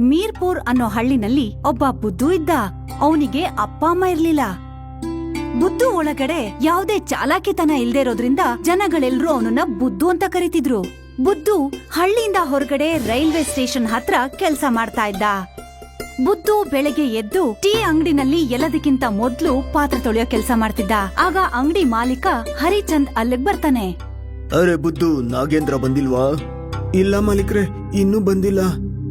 ಮೀರ್ಪುರ್ ಅನ್ನೋ ಹಳ್ಳಿನಲ್ಲಿ ಒಬ್ಬ ಬುದ್ದು ಇದ್ದ. ಅವನಿಗೆ ಅಪ್ಪ ಅಮ್ಮ ಇರ್ಲಿಲ್ಲ. ಬುದ್ದು ಒಳಗಡೆ ಯಾವುದೇ ಚಾಲಾಕಿತನ ಇಲ್ದೇ ಇರೋದ್ರಿಂದ ಜನಗಳೆಲ್ರೂ ಅವನನ್ನ ಬುದ್ದು ಅಂತ ಕರಿತಿದ್ರು. ಬುದ್ದು ಹಳ್ಳಿಯಿಂದ ಹೊರಗಡೆ ರೈಲ್ವೆ ಸ್ಟೇಷನ್ ಹತ್ರ ಕೆಲಸ ಮಾಡ್ತಾ ಇದ್ದ. ಬುದ್ದು ಬೆಳಗ್ಗೆ ಎದ್ದು ಟೀ ಅಂಗಡಿನಲ್ಲಿ ಎಲ್ಲದಕ್ಕಿಂತ ಮೊದ್ಲು ಪಾತ್ರೆ ತೊಳೆಯೋ ಕೆಲಸ ಮಾಡ್ತಿದ್ದ. ಆಗ ಅಂಗಡಿ ಮಾಲೀಕ ಹರಿಚಂದ್ ಅಲ್ಲಿಗೆ ಬರ್ತಾನೆ. ಅರೆ ಬುದ್ದು ನಾಗೇಂದ್ರ ಬಂದಿಲ್ವಾ? ಇಲ್ಲ ಮಾಲೀಕ್ರೆ, ಇನ್ನೂ ಬಂದಿಲ್ಲ.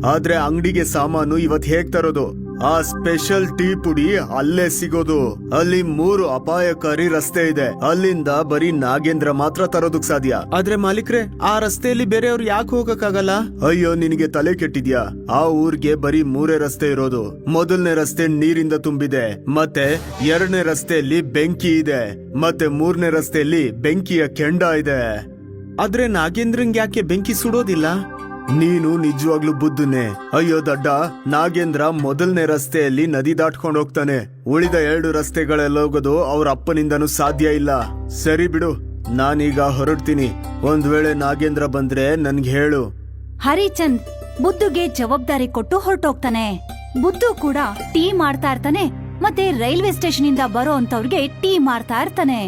ಆದ್ರೆ ಅಂಗಡಿಗೆ ಸಾಮಾನು ಇವತ್ ಹೇಗ್ ತರೋದು? ಆ ಸ್ಪೆಷಲ್ ಟೀ ಪುಡಿ ಅಲ್ಲೇ ಸಿಗೋದು. ಅಲ್ಲಿ ಮೂರು ಅಪಾಯಕಾರಿ ರಸ್ತೆ ಇದೆ. ಅಲ್ಲಿಂದ ಬರೀ ನಾಗೇಂದ್ರ ಮಾತ್ರ ತರೋದಕ್ ಸಾಧ್ಯ. ಆದ್ರೆ ಮಾಲೀಕ್ರೆ ಆ ರಸ್ತೆಯಲ್ಲಿ ಬೇರೆಯವ್ರು ಯಾಕೆ ಹೋಗಕ್ಕಾಗಲ್ಲ? ಅಯ್ಯೋ ನಿನಗೆ ತಲೆ ಕೆಟ್ಟಿದ್ಯಾ? ಆ ಊರ್ಗೆ ಬರೀ ಮೂರೇ ರಸ್ತೆ ಇರೋದು. ಮೊದಲನೇ ರಸ್ತೆ ನೀರಿಂದ ತುಂಬಿದೆ. ಮತ್ತೆ ಎರಡನೇ ರಸ್ತೆಯಲ್ಲಿ ಬೆಂಕಿ ಇದೆ. ಮತ್ತೆ ಮೂರನೇ ರಸ್ತೆಯಲ್ಲಿ ಬೆಂಕಿಯ ಕೆಂಡ ಇದೆ. ಆದ್ರೆ ನಾಗೇಂದ್ರಂಗ್ ಯಾಕೆ ಬೆಂಕಿ ಸುಡೋದಿಲ್ಲ? ನೀನು ನಿಜವಾಗ್ಲೂ ಬುದ್ಧನೇ. ಅಯ್ಯೋ ದಡ್ಡ, ನಾಗೇಂದ್ರ ಮೊದಲನೇ ರಸ್ತೆಯಲ್ಲಿ ನದಿ ದಾಟ್ಕೊಂಡು ಹೋಗ್ತಾನೆ. ಉಳಿದ ಎರಡು ರಸ್ತೆಗಳೆಲ್ಲ ಹೋಗೋದು ಅವ್ರ ಅಪ್ಪನಿಂದನೂ ಸಾಧ್ಯ ಇಲ್ಲ. ಸರಿ ಬಿಡು, ನಾನೀಗ ಹೊರಡ್ತೀನಿ. ಒಂದ್ ವೇಳೆ ನಾಗೇಂದ್ರ ಬಂದ್ರೆ ನನ್ಗೆ ಹೇಳು. ಹರಿಚಂದ್ ಬುದ್ಧುಗೆ ಜವಾಬ್ದಾರಿ ಕೊಟ್ಟು ಹೊರಟೋಗ್ತಾನೆ. ಬುದ್ಧು ಕೂಡ ಟೀ ಮಾಡ್ತಾ ಇರ್ತಾನೆ, ಮತ್ತೆ ರೈಲ್ವೆ ಸ್ಟೇಷನ್ ಇಂದ ಬರೋ ಅಂತವ್ರಿಗೆ ಟೀ ಮಾಡ್ತಾ ಇರ್ತಾನೆ.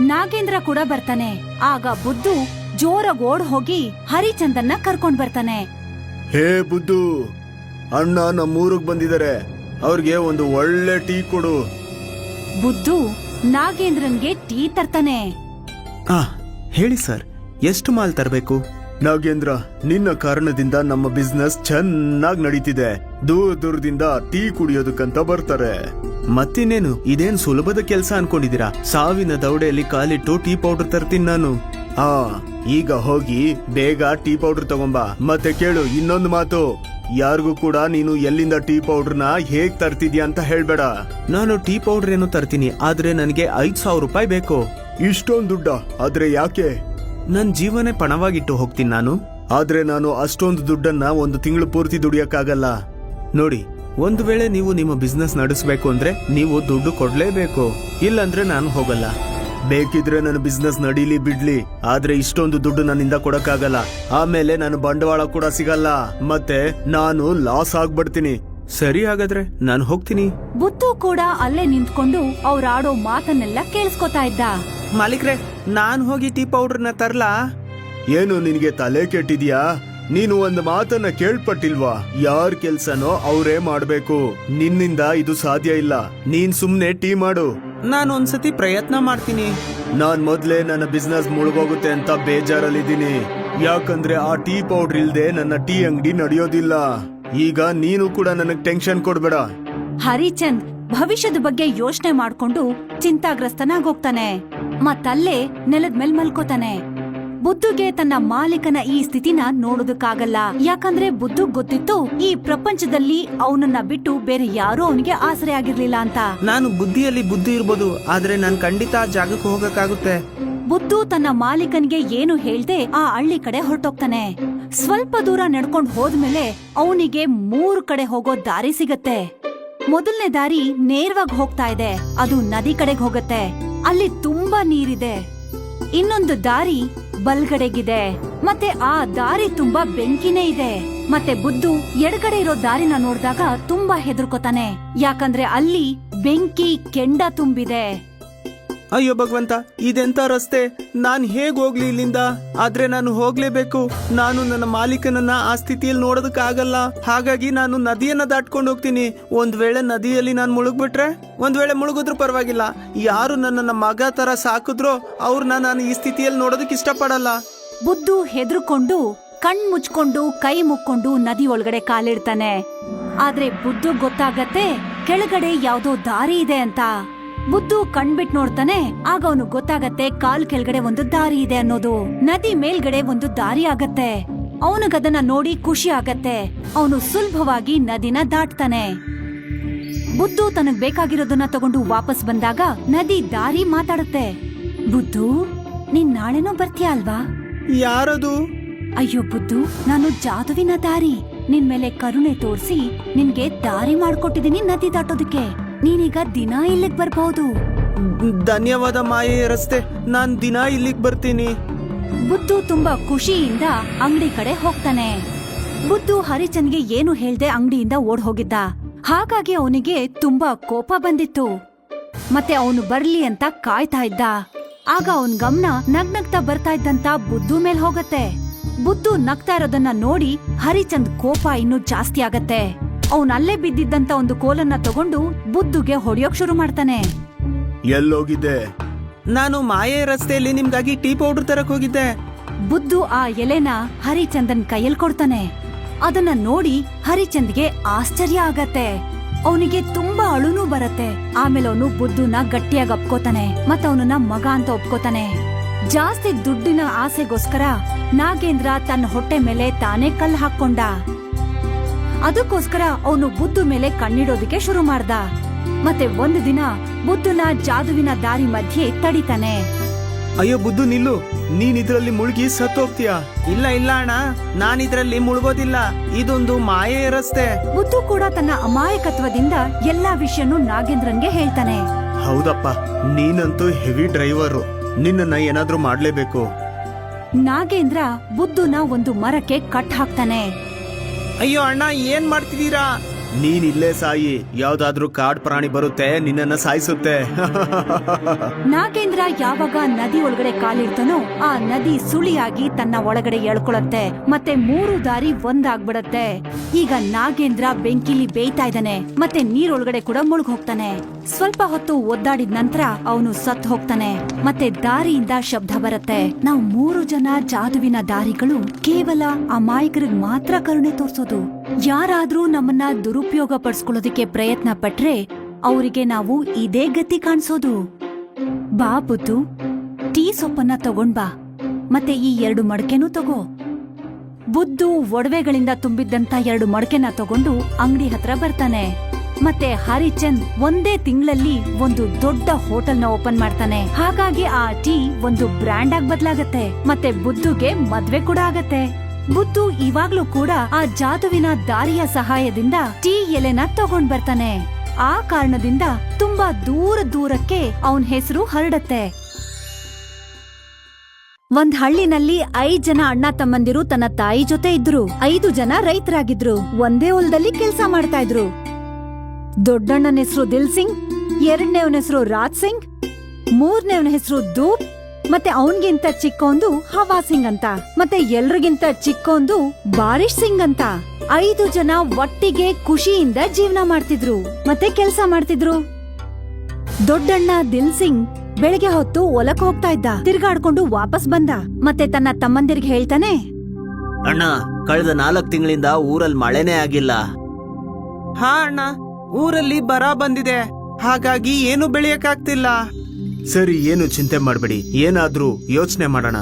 ನಾಗೇಂದ್ರ ಕೂಡ ಬರ್ತಾನೆ. ಆಗ ಬುದ್ದು ಜೋರಾಗ್ ಓಡ್ ಹೋಗಿ ಹರಿಚಂದನ್ನ ಕರ್ಕೊಂಡ್ ಬರ್ತಾನೆ. ಹೇ ಬುದ್ಧು ಅಣ್ಣ ನಮ್ಮೂರಿಗೆ ಬಂದಿದ್ದಾರೆ ಅವ್ರಿಗೆ ಒಂದು ಒಳ್ಳೆ ಟೀ ಕೊಡು. ಬುದ್ದು ನಾಗೇಂದ್ರನ್ಗೆ ಟೀ ತರ್ತಾನೆ. ಆ ಹೇಳಿ ಸರ್ ಎಷ್ಟು ಮಾಲ್ ತರಬೇಕು? ನಾಗೇಂದ್ರ ನಿನ್ನ ಕಾರಣದಿಂದ ನಮ್ಮ ಬಿಸ್ನೆಸ್ ಚೆನ್ನಾಗ್ ನಡೀತಿದೆ. ದೂರ ದೂರದಿಂದ ಟೀ ಕುಡಿಯೋದಕ್ಕಂತ ಬರ್ತಾರೆ. ಮತ್ತಿನ್ನೇನು ಇದೇನ್ ಸುಲಭದ ಕೆಲಸ ಅನ್ಕೊಂಡಿದೀರಾ ಸಾವಿನ ದೌಡೆಯಲ್ಲಿ ಕಾಲಿಟ್ಟು ಟೀ ಪೌಡರ್ ತರ್ತೀನಿ ನಾನು. ಆ ಈಗ ಹೋಗಿ ಬೇಗ ಟೀ ಪೌಡರ್ ತಗೊಂಬಾ. ಮತ್ತೆ ಕೇಳು ಇನ್ನೊಂದು ಮಾತು. ಯಾರಿಗೂ ಕೂಡ ನೀನು ಎಲ್ಲಿಂದ ಟೀ ಪೌಡರ್ನ ಹೇಗ್ ತರ್ತಿದ್ಯಾ ಅಂತ ಹೇಳ್ಬೇಡ. ನಾನು ಟೀ ಪೌಡರ್ ಏನು ತರ್ತೀನಿ ಆದ್ರೆ ನನಗೆ ಐದ್ ಸಾವಿರ ರೂಪಾಯಿ ಬೇಕು. ಇಷ್ಟೊಂದು ದುಡ್ಡ ಆದ್ರೆ ಯಾಕೆ? ನನ್ ಜೀವನೇ ಪಣವಾಗಿಟ್ಟು ಹೋಗ್ತೀನಿ ನಾನು. ಆದ್ರೆ ನಾನು ಅಷ್ಟೊಂದು ದುಡ್ಡನ್ನ ಒಂದು ತಿಂಗಳು ಪೂರ್ತಿ ದುಡಿಯಕ್ಕಾಗಲ್ಲ. ನೋಡಿ ಒಂದು ವೇಳೆ ನೀವು ನಿಮ್ಮ ಬಿಸ್ನೆಸ್ ನಡೆಸಬೇಕು ಅಂದ್ರೆ ನೀವು ದುಡ್ಡು ಕೊಡ್ಲೇಬೇಕು. ಇಲ್ಲಂದ್ರೆ ನಾನು ಹೋಗಲ್ಲ. ಬೇಕಿದ್ರೆ ನನ್ನ ಬಿಸ್ನೆಸ್ ನಡೀಲಿ ಬಿಡ್ಲಿ. ಆದ್ರೆ ಇಷ್ಟೊಂದು ದುಡ್ಡು ನನ್ನಿಂದ ಕೊಡಕ್ಕಾಗಲ್ಲ. ಆಮೇಲೆ ನಾನು ಬಂಡವಾಳ ಕೂಡ ಸಿಗಲ್ಲ. ಮತ್ತೆ ನಾನು ಲಾಸ್ ಆಗ್ಬಿಡ್ತೀನಿ. ಸರಿ ಹಾಗಾದ್ರೆ ನಾನು ಹೋಗ್ತೀನಿ. ಬುತ್ತು ಕೂಡ ಅಲ್ಲೇ ನಿಂತ್ಕೊಂಡು ಅವ್ರಾಡೋ ಮಾತನ್ನೆಲ್ಲ ಕೇಳಿಸ್ಕೊತಾ ಇದ್ದ. ಮಾಲೀಕ್ರೆ ನಾನ್ ಹೋಗಿ ಟೀ ಪೌಡರ್ನ ತರ್ಲಾ? ಏನು ನಿನಗೆ ತಲೆ ಕೆಟ್ಟಿದ್ಯಾ? ನೀನು ಒಂದು ಮಾತನ್ನ ಕೇಳ್ಪಟ್ಟಿಲ್ವಾ? ಯಾರ್ ಕೆಲ್ಸನೋ ಅವರೇ ಮಾಡ್ಬೇಕು. ನಿನ್ನಿಂದ ಇದು ಸಾಧ್ಯ ಇಲ್ಲ. ನೀನ್ ಸುಮ್ನೆ ಟೀ ಮಾಡು. ನಾನು ಒಂದ್ಸತಿ ಪ್ರಯತ್ನ ಮಾಡ್ತೀನಿ. ನಾನ್ ಮೊದ್ಲೇ ನನ್ನ ಬಿಸ್ನೆಸ್ ಮುಳುಗೋಗುತ್ತೆ ಅಂತ ಬೇಜಾರಲ್ಲಿದ್ದೀನಿ. ಯಾಕಂದ್ರೆ ಆ ಟೀ ಪೌಡರ್ ಇಲ್ದೆ ನನ್ನ ಟೀ ಅಂಗಡಿ ನಡೆಯೋದಿಲ್ಲ. ಈಗ ನೀನು ಕೂಡ ನನಗ್ ಟೆನ್ಷನ್ ಕೊಡ್ಬೇಡ. ಹರಿಚಂದ್ ಭವಿಷ್ಯದ ಬಗ್ಗೆ ಯೋಚನೆ ಮಾಡ್ಕೊಂಡು ಚಿಂತಾಗ್ರಸ್ತನಾಗೋಗ್ತಾನೆ ಮತ್ತಲ್ಲೇ ನೆಲದ ಮೇಲ್ ಮಲ್ಕೋತಾನೆ. ಬುದ್ಧುಗೆ ತನ್ನ ಮಾಲೀಕನ ಈ ಸ್ಥಿತಿನ ನೋಡೋದಕ್ಕಾಗಲ್ಲ. ಯಾಕಂದ್ರೆ ಬುದ್ಧು ಗೊತ್ತಿತ್ತು ಈ ಪ್ರಪಂಚದಲ್ಲಿ ಅವನನ್ನ ಬಿಟ್ಟು ಬೇರೆ ಯಾರೂ ಅವನಿಗೆ ಆಸರೆ ಆಗಿರ್ಲಿಲ್ಲ ಅಂತ. ನಾನು ಬುದ್ಧಿಯಲ್ಲಿ ಬುದ್ಧಿ ಇರ್ಬೋದು ಆದ್ರೆ ನಾನು ಖಂಡಿತ ಆ ಜಾಗಕ್ಕೆ ಹೋಗಕ್ಕಾಗುತ್ತೆ. ಬುದ್ಧು ತನ್ನ ಮಾಲೀಕನ್ಗೆ ಏನು ಹೇಳ್ದೆ ಆ ಹಳ್ಳಿ ಕಡೆ ಹೊರಟೋಗ್ತಾನೆ. ಸ್ವಲ್ಪ ದೂರ ನಡ್ಕೊಂಡ್ ಹೋದ್ಮೇಲೆ ಅವನಿಗೆ ಮೂರು ಕಡೆ ಹೋಗೋ ದಾರಿ ಸಿಗತ್ತೆ. ಮೊದಲನೇ ದಾರಿ ನೇರವಾಗಿ ಹೋಗ್ತಾ ಇದೆ ಅದು ನದಿ ಕಡೆಗೆ ಹೋಗತ್ತೆ. ಅಲ್ಲಿ ತುಂಬಾ ನೀರಿದೆ. ಇನ್ನೊಂದು ದಾರಿ ಬಲ್ಗಡೆಗಿದೆ. ಮತ್ತೆ ಆ ದಾರಿ ತುಂಬಾ ಬೆಂಕಿನೇ ಇದೆ. ಮತ್ತೆ ಬುದ್ದು ಎಡಗಡೆ ಇರೋ ದಾರಿನ ನೋಡಿದಾಗ ತುಂಬಾ ಹೆದರ್ಕೋತಾನೆ. ಯಾಕಂದ್ರೆ ಅಲ್ಲಿ ಬೆಂಕಿ ಕೆಂಡ ತುಂಬಿದೆ. ಅಯ್ಯೋ ಭಗವಂತ, ಇದೆಂತ ರಸ್ತೆ? ನಾನ್ ಹೇಗ್ ಹೋಗ್ಲಿ ಇಲ್ಲಿಂದ? ಆದ್ರೆ ನಾನು ಹೋಗ್ಲೇಬೇಕು. ನಾನು ನನ್ನ ಮಾಲೀಕನನ್ನ ಆ ಸ್ಥಿತಿಯಲ್ಲಿ ನೋಡೋದಕ್ಕಾಗಲ್ಲ. ಹಾಗಾಗಿ ನಾನು ನದಿಯನ್ನ ದಾಟ್ಕೊಂಡು ಹೋಗ್ತೀನಿ. ಒಂದ್ ವೇಳೆ ನದಿಯಲ್ಲಿ ನಾನು ಮುಳುಗ್ಬಿಟ್ರೆ, ಒಂದ್ ವೇಳೆ ಮುಳುಗಿದ್ರು ಪರವಾಗಿಲ್ಲ. ಯಾರು ನನ್ನ ಮಗ ತರ ಸಾಕಿದ್ರೋ, ಅವ್ರನ್ನ ನಾನು ಈ ಸ್ಥಿತಿಯಲ್ಲಿ ನೋಡೋದಕ್ಕೆ ಇಷ್ಟಪಡಲ್ಲ. ಬುದ್ದು ಹೆದರ್ಕೊಂಡು, ಕಣ್ ಮುಚ್ಕೊಂಡು, ಕೈ ಮುಕ್ಕೊಂಡು ನದಿ ಒಳಗಡೆ ಕಾಲಿಡ್ತಾನೆ. ಆದ್ರೆ ಬುದ್ದು ಗೊತ್ತಾಗತ್ತೆ, ಕೆಳಗಡೆ ಯಾವ್ದೋ ದಾರಿ ಇದೆ ಅಂತ. ಬುದ್ದು ಕಣ್ಬಿಟ್ ನೋಡ್ತಾನೆ. ಆಗ ಅವನು ಗೊತ್ತಾಗತ್ತೆ ಕಾಲ್ ಕೆಳಗಡೆ ಒಂದು ದಾರಿ ಇದೆ ಅನ್ನೋದು. ನದಿ ಮೇಲ್ಗಡೆ ಒಂದು ದಾರಿ ಆಗತ್ತೆ. ಅವನಿಗದನ್ನ ನೋಡಿ ಖುಷಿ ಆಗತ್ತೆ. ಅವನು ಸುಲಭವಾಗಿ ನದಿನ ದಾಟ್ತಾನೆ. ಬುದ್ದು ತನಗ್ ಬೇಕಾಗಿರೋದನ್ನ ತಗೊಂಡು ವಾಪಸ್ ಬಂದಾಗ ನದಿ ದಾರಿ ಮಾತಾಡುತ್ತೆ. ಬುದ್ದು ನೀನ್ ನಾಳೆನೂ ಬರ್ತೀಯ ಅಲ್ವಾ? ಯಾರದು? ಅಯ್ಯೋ ಬುದ್ದು ನಾನು ಜಾದುವಿನ ದಾರಿ. ನಿನ್ ಮೇಲೆ ಕರುಣೆ ತೋರಿಸಿ ನಿನ್ಗೆ ದಾರಿ ಮಾಡ್ಕೊಟ್ಟಿದೀನಿ ನದಿ ದಾಟೋದಕ್ಕೆ. ನೀನೀಗ ದಿನ ಇಲ್ಲಿಗೆ ಬರ್ಬಹುದು ಧನ್ಯವಾದ ಮಾಯೆ ರಸ್ತೆ. ನಾನ್ ದಿನ ಇಲ್ಲಿಗೆ ಬರ್ತೀನಿ. ಬುದ್ದು ತುಂಬಾ ಖುಷಿಯಿಂದ ಅಂಗಡಿ ಕಡೆ ಹೋಗ್ತಾನೆ. ಬುದ್ದು ಹರಿಚಂದ್ಗೆ ಏನು ಹೇಳ್ದೆ ಅಂಗಡಿಯಿಂದ ಓಡ್ ಹೋಗಿದ್ದ. ಹಾಗಾಗಿ ಅವನಿಗೆ ತುಂಬಾ ಕೋಪ ಬಂದಿತ್ತು. ಮತ್ತೆ ಅವನು ಬರ್ಲಿ ಅಂತ ಕಾಯ್ತಾ ಇದ್ದ. ಆಗ ಅವನ್ ಗಮನ ನಗ್ನಗ್ತಾ ಬರ್ತಾ ಇದ್ದಂತ ಬುದ್ದು ಮೇಲ್ ಹೋಗತ್ತೆ. ಬುದ್ದು ನಗ್ತಾ ಇರೋದನ್ನ ನೋಡಿ ಹರಿಚಂದ್ ಕೋಪ ಇನ್ನೂ ಜಾಸ್ತಿ ಆಗತ್ತೆ. ಅವನ್ ಅಲ್ಲೇ ಬಿದ್ದಿದ್ದಂತ ಒಂದು ಕೋಲನ್ನ ತಗೊಂಡು ಬುದ್ದುಗೆ ಹೊಡೆಯೋಕ್ ಶುರು ಮಾಡ್ತಾನೆ. ಎಲ್ಲೋಗಿದ್ದೆ. ನಾನು ಮಾಯೆ ರಸ್ತೆಯಲ್ಲಿ ನಿಮ್ಗಾಗಿ ಟೀ ಪೌಡರ್ ತರಕ್ ಹೋಗಿದ್ದೆ. ಬುದ್ದು ಆ ಎಲೆನ ಹರಿಚಂದನ್ ಕೈಯಲ್ಲಿ ಕೊಡ್ತಾನೆ. ಅದನ್ನ ನೋಡಿ ಹರಿಚಂದ್ಗೆ ಆಶ್ಚರ್ಯ ಆಗತ್ತೆ. ಅವನಿಗೆ ತುಂಬಾ ಅಳುನೂ ಬರತ್ತೆ. ಆಮೇಲೆ ಅವನು ಬುದ್ಧುನ ಗಟ್ಟಿಯಾಗಿ ಅಪ್ಕೋತಾನೆ ಮತ್ತ ಅವನನ್ನ ಮಗ ಅಂತ ಒಪ್ಕೋತಾನೆ. ಜಾಸ್ತಿ ದುಡ್ಡಿನ ಆಸೆಗೋಸ್ಕರ ನಾಗೇಂದ್ರ ತನ್ನ ಹೊಟ್ಟೆ ಮೇಲೆ ತಾನೇ ಕಲ್ಲು ಹಾಕೊಂಡ ಅದಕ್ಕೋಸ್ಕರ ಅವನು ಬುದ್ದು ಮೇಲೆ ಕಣ್ಣಿಡೋದಿಕ್ಕೆ ಶುರು ಮಾಡ್ದ. ಮತ್ತೆ ಒಂದು ದಿನ ಬುದ್ಧನ ಜಾದುವಿನ ದಾರಿ ಮಧ್ಯೆ ತಡಿತಾನೆ. ಅಯ್ಯೋ ಬುದ್ಧು ನಿಲ್ಲು ನೀನ್ ಇದ್ರಲ್ಲಿ ಮುಳುಗಿ ಸತ್ತೋಗ್ತೀಯಾ? ಇಲ್ಲ ಇಲ್ಲ ಅಣ್ಣ ನಾನ್ ಇದ್ರಲ್ಲಿ ಮುಳುಗೋದಿಲ್ಲ ಇದೊಂದು ಮಾಯೆ ರಸ್ತೆ. ಬುದ್ಧು ಕೂಡ ತನ್ನ ಅಮಾಯಕತ್ವದಿಂದ ಎಲ್ಲಾ ವಿಷಯನು ನಾಗೇಂದ್ರನ್ಗೆ ಹೇಳ್ತಾನೆ. ಹೌದಪ್ಪ ನೀನಂತೂ ಹೆವಿ ಡ್ರೈವರು ನಿನ್ನನ್ನ ಏನಾದ್ರೂ ಮಾಡ್ಲೇಬೇಕು. ನಾಗೇಂದ್ರ ಬುದ್ಧನ ಒಂದು ಮರಕ್ಕೆ ಕಟ್ ಹಾಕ್ತಾನೆ. ಅಯ್ಯೋ ಅಣ್ಣ ಏನ್ ಮಾಡ್ತಿದೀರಾ ನೀನ್ ಇಲ್ಲೇ ಸಾಯಿ. ಯಾವ್ದಾದ್ರೂ ಕಾಡ್ ಪ್ರಾಣಿ ಬರುತ್ತೆ, ನಿನ್ನನ್ನ ಸಾಯಿಸುತ್ತೆ. ನಾಗೇಂದ್ರ ಯಾವಾಗ ನದಿ ಒಳಗಡೆ ಕಾಲಿಡ್ತಾನೋ ಆ ನದಿ ಸುಳಿಯಾಗಿ ತನ್ನ ಒಳಗಡೆ ಎಳ್ಕೊಳತ್ತೆ. ಮತ್ತೆ ಮೂರು ದಾರಿ ಒಂದಾಗ್ಬಿಡತ್ತೆ. ಈಗ ನಾಗೇಂದ್ರ ಬೆಂಕಿಲಿ ಬೇಯ್ತಾ ಇದ್ದಾನೆ. ಮತ್ತೆ ನೀರೊಳಗಡೆ ಕೂಡ ಮುಳುಗ್ ಹೋಗ್ತಾನೆ ಸ್ವಲ್ಪ ಹೊತ್ತು ಒದ್ದಾಡಿದ ನಂತರ ಅವನು ಸತ್ ಹೋಗ್ತಾನೆ. ಮತ್ತೆ ದಾರಿಯಿಂದ ಶಬ್ದ ಬರುತ್ತೆ. ನಾವು ಮೂರು ಜನ ಜಾದುವಿನ ದಾರಿಗಳು ಕೇವಲ ಅಮಾಯಕರಿಗೆ ಮಾತ್ರ ಕರುಣೆ ತೋರ್ಸೋದು. ಯಾರಾದ್ರೂ ನಮ್ಮನ್ನ ದುರುಪಯೋಗ ಪಡಿಸ್ಕೊಳ್ಳೋದಕ್ಕೆ ಪ್ರಯತ್ನ ಪಟ್ರೆ ಅವರಿಗೆ ನಾವು ಇದೇ ಗತಿ ಕಾಣಿಸೋದು. ಬಾ ಬುದ್ದು ಟೀ ಸೊಪ್ಪನ್ನ ತಗೊಂಡ್ ಬಾ, ಮತ್ತೆ ಈ ಎರಡು ಮಡಕೆನೂ ತಗೋ. ಬುದ್ದು ಒಡವೆಗಳಿಂದ ತುಂಬಿದ್ದಂತ ಎರಡು ಮಡಕೆನ ತಗೊಂಡು ಅಂಗಡಿ ಹತ್ರ ಬರ್ತಾನೆ. ಮತ್ತೆ ಹರಿಚಂದ್ ಒಂದೇ ತಿಂಗಳಲ್ಲಿ ಒಂದು ದೊಡ್ಡ ಹೋಟೆಲ್ನ ಓಪನ್ ಮಾಡ್ತಾನೆ. ಹಾಗಾಗಿ ಆ ಟೀ ಒಂದು ಬ್ರ್ಯಾಂಡ್ ಆಗಿ ಬದಲಾಗತ್ತೆ, ಮತ್ತೆ ಬುದ್ದುಗೆ ಮದ್ವೆ ಕೂಡ ಆಗತ್ತೆ. ಬುದ್ದು ಇವಾಗ್ಲೂ ಕೂಡ ಆ ಜಾದುವಿನ ದಾರಿಯ ಸಹಾಯದಿಂದ ಟೀ ಎಲೆನ ತಗೊಂಡ್ ಬರ್ತಾನೆ. ಆ ಕಾರಣದಿಂದ ತುಂಬಾ ದೂರ ದೂರಕ್ಕೆ ಅವನ್ ಹೆಸರು ಹರಡತ್ತೆ. ಒಂದ್ ಹಳ್ಳಿನಲ್ಲಿ ಐದ್ ಜನ ಅಣ್ಣ ತಮ್ಮಂದಿರು ತನ್ನ ತಾಯಿ ಜೊತೆ ಇದ್ರು. ಐದು ಜನ ರೈತರಾಗಿದ್ರು. ಒಂದೇ ಹೊಲದಲ್ಲಿ ಕೆಲಸ ಮಾಡ್ತಾ ಇದ್ರು. ದೊಡ್ಡಣ್ಣನ ಹೆಸರು ದಿಲ್ ಸಿಂಗ್ ಎರಡನೇವನ ಹೆಸರು ರಾಜ್ ಸಿಂಗ್, ಮೂರನೇವನ ಹೆಸರು ಧೂಪ್ ಮತ್ತೆ ಅವನ್ಗಿಂತ ಚಿಕ್ಕೊಂದು ಹವಾ ಸಿಂಗ್ ಅಂತ. ಮತ್ತೆ ಎಲ್ರಿಗಿಂತ ಚಿಕ್ಕೊಂದು ಬಾರಿಶ್ ಸಿಂಗ್ ಅಂತ. ಐದು ಜನ ಒಟ್ಟಿಗೆ ಖುಷಿಯಿಂದ ಜೀವನ ಮಾಡ್ತಿದ್ರು. ಮತ್ತೆ ಕೆಲಸ ಮಾಡ್ತಿದ್ರು. ದೊಡ್ಡಣ್ಣ ದಿಲ್ ಸಿಂಗ್ ಬೆಳಿಗ್ಗೆ ಹೊತ್ತು ಹೊಲಕ್ ಹೋಗ್ತಾ ಇದ್ದ. ತಿರ್ಗಾಡ್ಕೊಂಡು ವಾಪಸ್ ಬಂದ. ಮತ್ತೆ ತನ್ನ ತಮ್ಮಂದಿರ್ಗೆ ಹೇಳ್ತಾನೆ ಅಣ್ಣ ಕಳೆದ ನಾಲ್ಕು ತಿಂಗಳಿಂದ ಊರಲ್ಲಿ ಮಳೆನೇ ಆಗಿಲ್ಲ. ಹಾ ಅಣ್ಣ ಊರಲ್ಲಿ ಬರ ಬಂದಿದೆ. ಹಾಗಾಗಿ ಏನು ಬೆಳೆಯಕ್ಕಾಗ್ತಿಲ್ಲ. ಸರಿ ಏನು ಚಿಂತೆ ಮಾಡಬೇಡಿ. ಏನಾದ್ರೂ ಯೋಚನೆ ಮಾಡೋಣ.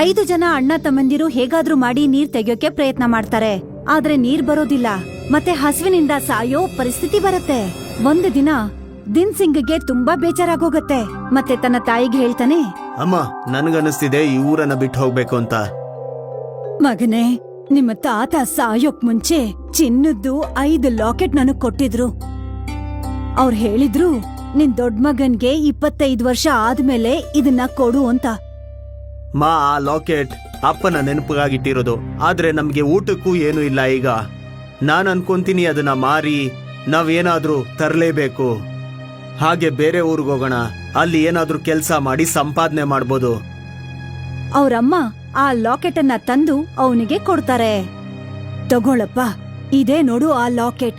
ಐದು ಜನ ಅಣ್ಣ ತಮ್ಮಂದಿರು ಹೇಗಾದ್ರೂ ಮಾಡಿ ನೀರ್ ತೆಗಿಯೋಕೆ ಪ್ರಯತ್ನ ಮಾಡ್ತಾರೆ. ಆದ್ರೆ ನೀರ್ ಬರೋದಿಲ್ಲ. ಮತ್ತೆ ಹಸುವಿನಿಂದ ಸಾಯೋ ಪರಿಸ್ಥಿತಿ ಬರುತ್ತೆ. ಒಂದು ದಿನ ದಿನ್ ಸಿಂಗ್ಗೆ ತುಂಬಾ ಬೇಜಾರಾಗೋಗತ್ತೆ. ಮತ್ತೆ ತನ್ನ ತಾಯಿಗೆ ಹೇಳ್ತಾನೆ ಅಮ್ಮ ನನ್ಗನ್ನಿಸ್ತಿದೆ ಈ ಊರನ್ನ ಬಿಟ್ಟು ಹೋಗ್ಬೇಕು ಅಂತ. ಮಗನೇ ನಿಮ್ಮ ತಾತ ಸಾಯೋಕ್ ಮುಂಚೆ ಚಿನ್ನದ್ದು ಐದು ಲಾಕೆಟ್ ನನಗ್ ಕೊಟ್ಟಿದ್ರು. ಅವ್ರು ಹೇಳಿದ್ರು ನಿನ್ ದೊಡ್ಡ ಮಗನ್ಗೆ ಇಪ್ಪತ್ತೈದು ವರ್ಷ ಆದ್ಮೇಲೆ ಇದನ್ನ ಕೊಡು ಅಂತ. ಮಾ ಆ ಲಾಕೆಟ್ ಅಪ್ಪನ ನೆನಪಿಗಾಗಿಟ್ಟಿರೋದು. ಆದ್ರೆ ನಮ್ಗೆ ಊಟಕ್ಕೂ ಏನು ಇಲ್ಲ ಈಗ. ನಾನ್ ಅನ್ಕೊಂತೀನಿ ಅದನ್ನ ಮಾರಿ ನಾವೇನಾದ್ರೂ ತರಲೇಬೇಕು. ಹಾಗೆ ಬೇರೆ ಊರಿಗೆ ಹೋಗೋಣ. ಅಲ್ಲಿ ಏನಾದ್ರೂ ಕೆಲಸ ಮಾಡಿ ಸಂಪಾದನೆ ಮಾಡ್ಬೋದು. ಅವ್ರಮ್ಮ ಆ ಲಾಕೆಟ್ ಅನ್ನ ತಂದು ಅವನಿಗೆ ಕೊಡ್ತಾರೆ. ತಗೊಳಪ್ಪ ಇದೇ ನೋಡು ಆ ಲಾಕೆಟ್.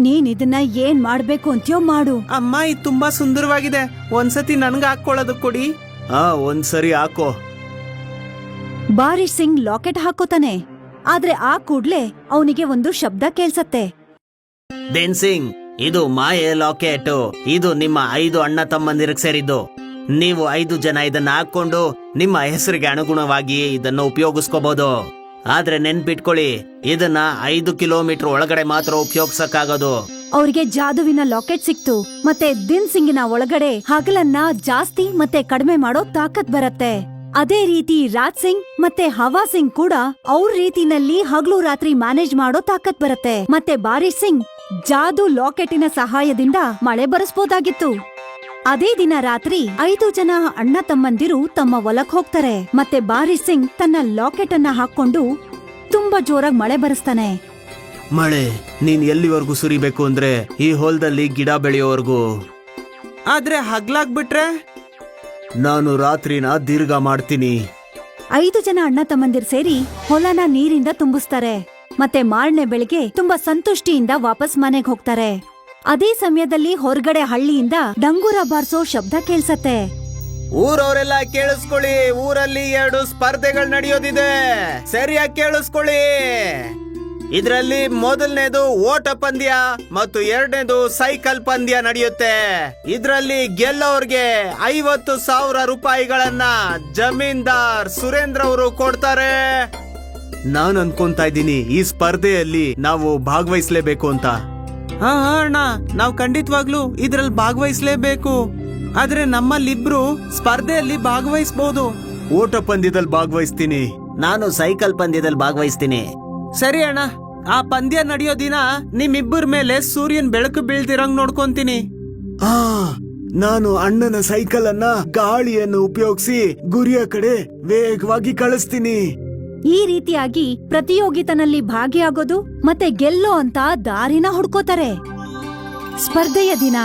ನೀನ್ ಇದನ್ನ ಏನ್ ಮಾಡ್ಬೇಕು ಅಂತ್ಯೋ ಮಾಡು. ಅಮ್ಮ ಇದು ತುಂಬಾ ಸುಂದರವಾಗಿದೆ. ಒಂದ್ಸತಿ ನನ್ಗೆ ಹಾಕೊಳ್ಳೋದು ಕೊಡಿ. ಹಾ ಒಂದ್ಸರಿ ಹಾಕೋ. ಬಾರಿಶ್ ಸಿಂಗ್ ಲಾಕೆಟ್ ಹಾಕೋತಾನೆ. ಆದ್ರೆ ಆ ಕೂಡ್ಲೆ ಅವನಿಗೆ ಒಂದು ಶಬ್ದ ಕೇಳ್ಸತ್ತೆ. ದೇನ್ ಸಿಂಗ್ ಇದು ಮಾಯೆ ಲಾಕೆಟ್. ಇದು ನಿಮ್ಮ ಐದು ಅಣ್ಣ ತಮ್ಮಂದಿರಿಗೆ ಸೇರಿದ್ದು. ನೀವು ಐದು ಜನ ಇದನ್ನ ಹಾಕೊಂಡು ನಿಮ್ಮ ಹೆಸರಿಗೆ ಅನುಗುಣವಾಗಿ ಇದನ್ನು ಉಪಯೋಗಿಸ್ಕೋಬಹುದು ಆದ್ರೆ ನೆನ್ಪಿಟ್ಕೊಳ್ಳಿ, ಇದನ್ನ ಐದು ಕಿಲೋಮೀಟರ್ ಒಳಗಡೆ ಮಾತ್ರ ಉಪಯೋಗಿಸಕ್ಕಾಗೋದು. ಅವ್ರಿಗೆ ಜಾದುವಿನ ಲಾಕೆಟ್ ಸಿಕ್ತು, ಮತ್ತೆ ದಿನ್ ಸಿಂಗಿನ ಒಳಗಡೆ ಹಗಲನ್ನ ಜಾಸ್ತಿ ಮತ್ತೆ ಕಡಿಮೆ ಮಾಡೋ ತಾಕತ್ ಬರತ್ತೆ. ಅದೇ ರೀತಿ ರಾಜ್ ಸಿಂಗ್ ಮತ್ತೆ ಹವಾ ಸಿಂಗ್ ಕೂಡ ಅವ್ರ ರೀತಿನಲ್ಲಿ ಹಗಲು ರಾತ್ರಿ ಮ್ಯಾನೇಜ್ ಮಾಡೋ ತಾಕತ್ ಬರತ್ತೆ. ಮತ್ತೆ ಬಾರಿಶ್ ಸಿಂಗ್ ಜಾದು ಲಾಕೆಟಿನ ಸಹಾಯದಿಂದ ಮಳೆ ಬರೆಸ್ಬೋದಾಗಿತ್ತು. ಅದೇ ದಿನ ರಾತ್ರಿ ಐದು ಜನ ಅಣ್ಣ ತಮ್ಮಂದಿರು ತಮ್ಮ ಹೊಲಕ್ ಹೋಗ್ತಾರೆ. ಮತ್ತೆ ಬಾರಿ ಸಿಂಗ್ ತನ್ನ ಲಾಕೆಟ್ ಅನ್ನ ಹಾಕೊಂಡು ತುಂಬಾ ಜೋರಾಗಿ ಮಳೆ ಬರೆಸ್ತಾನೆ. ಮಳೆ ನೀನ್ ಎಲ್ಲಿವರೆಗೂ ಸುರಿಬೇಕು ಅಂದ್ರೆ ಈ ಹೊಲದಲ್ಲಿ ಗಿಡ ಬೆಳೆಯೋವರೆಗೂ? ಆದ್ರೆ ಹಗ್ಲಾಗ್ಬಿಟ್ರೆ? ನಾನು ರಾತ್ರಿನ ದೀರ್ಘ ಮಾಡ್ತೀನಿ. ಐದು ಜನ ಅಣ್ಣ ತಮ್ಮಂದಿರ್ ಸೇರಿ ಹೊಲನ ನೀರಿಂದ ತುಂಬಿಸ್ತಾರೆ. ಮತ್ತೆ ಮಾರನೇ ಬೆಳಿಗ್ಗೆ ತುಂಬಾ ಸಂತುಷ್ಟಿಯಿಂದ ವಾಪಸ್ ಮನೆಗೆ ಹೋಗ್ತಾರೆ. ಅದೇ ಸಮಯದಲ್ಲಿ ಹೊರಗಡೆ ಹಳ್ಳಿಯಿಂದ ಡಂಗೂರ ಬಾರ್ಸೋ ಶಬ್ದ ಕೇಳಿಸತ್ತೆ. ಊರವರೆಲ್ಲ ಕೇಳಿಸ್ಕೊಳ್ಳಿ, ಊರಲ್ಲಿ ಎರಡು ಸ್ಪರ್ಧೆಗಳು ನಡೆಯೋದಿದೆ. ಸರಿಯಾಗಿ ಕೇಳಿಸ್ಕೊಳ್ಳಿ. ಇದರಲ್ಲಿ ಮೊದಲನೇದು ಓಟ ಪಂದ್ಯ ಮತ್ತು ಎರಡನೇದು ಸೈಕಲ್ ಪಂದ್ಯ ನಡೆಯುತ್ತೆ. ಇದರಲ್ಲಿ ಗೆಲ್ಲೋರ್ಗೆ ಐವತ್ತು ಸಾವಿರ ರೂಪಾಯಿಗಳನ್ನ ಜಮೀನ್ದಾರ್ ಸುರೇಂದ್ರ ಅವರು ಕೊಡ್ತಾರೆ. ನಾನು ಅನ್ಕೊಂತ ಇದ್ದೀನಿ, ಈ ಸ್ಪರ್ಧೆಯಲ್ಲಿ ನಾವು ಭಾಗವಹಿಸಲೇಬೇಕು ಅಂತ. ಹಾ ಹಾ ಅಣ್ಣ. ನಾವ್ ಖಂಡಿತವಾಗ್ಲೂ ಇದ್ರಲ್ಲಿ ಭಾಗವಹಿಸ್ಲೇಬೇಕು. ಆದ್ರೆ ನಮ್ಮಲ್ಲಿಬ್ರು ಸ್ಪರ್ಧೆಯಲ್ಲಿ ಭಾಗವಹಿಸಬಹುದು ಓಟ ಪಂದ್ಯದಲ್ಲಿ ಭಾಗವಹಿಸ್ತೀನಿ. ನಾನು ಸೈಕಲ್ ಪಂದ್ಯದಲ್ಲಿ ಭಾಗವಹಿಸ್ತೀನಿ. ಸರಿ ಅಣ್ಣ. ಆ ಪಂದ್ಯ ನಡೆಯೋ ದಿನ ನಿಮ್ಮಿಬ್ಬರ ಮೇಲೆ ಸೂರ್ಯನ್ ಬೆಳಕು ಬೀಳ್ದಿರಂಗ್ ನೋಡ್ಕೊಂತೀನಿ. ಆ ನಾನು ಅಣ್ಣನ ಸೈಕಲ್ ಅನ್ನ ಗಾಳಿಯನ್ನು ಉಪಯೋಗಿಸಿ ಗುರಿಯ ಕಡೆ ವೇಗವಾಗಿ ಕಳಿಸ್ತೀನಿ. ಈ ರೀತಿಯಾಗಿ ಪ್ರತಿಯೋಗಿತನಲ್ಲಿ ಭಾಗಿಯಾಗೋದು ಮತ್ತೆ ಗೆಲ್ಲೋ ಅಂತ ದಾರಿನ ಹುಡ್ಕೋತಾರೆ. ಸ್ಪರ್ಧೆಯ ದಿನ.